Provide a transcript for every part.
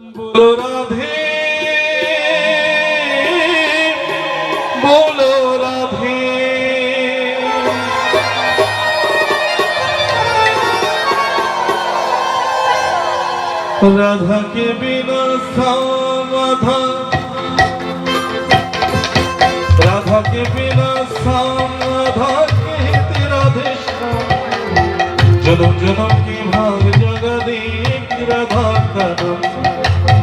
বলো রাধে বলো রাধে। রাধাকে বিনা সাধা রাধাকে বিনা সাধা কে রাধে জনম জনম কি ভাগ জগদীক রাধা কানম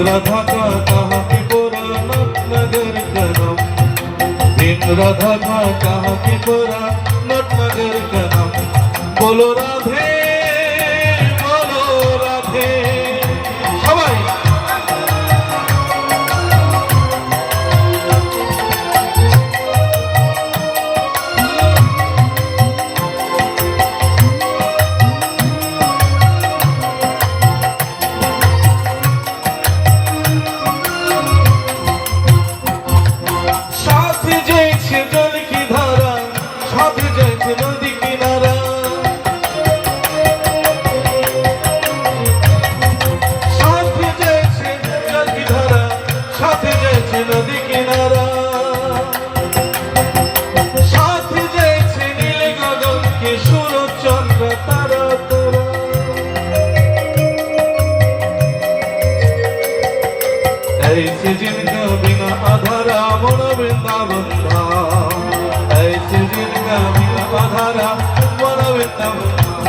রাধা কাহাকে পোরা নটনগর কনম প্রেম রাধা কাহাকে পোরা নটনগর কনম বলো রাধে ऐसे जिनका बिना आधारा मन वृंदावन धाम ऐसे जिनका बिना आधारा मन वृंदावन धाम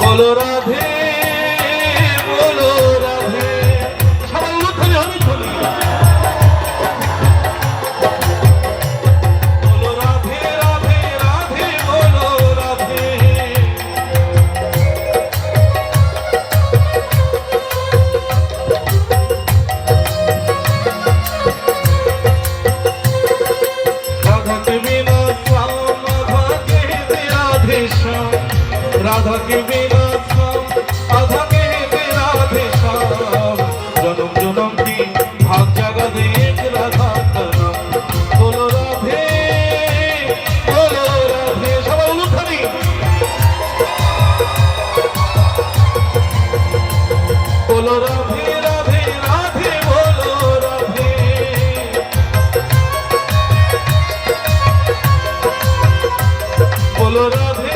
बोलो राधे রাধাকে বিরাধম রাধাকে বিরাধে সব। জনম জনম কি ভাব জগতে এক রাধা তনম বলো রাধে বলো রাধে, সবাই উলুধ্বনি। বলো রাধে রাধে রাধে, বলো রাধে। বলো রাধে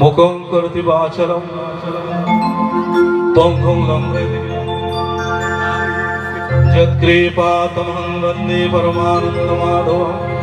মুখং করতি বাচলম তঙ্গং যৎকৃপা তমহং বন্দে পরমানন্দমাধবম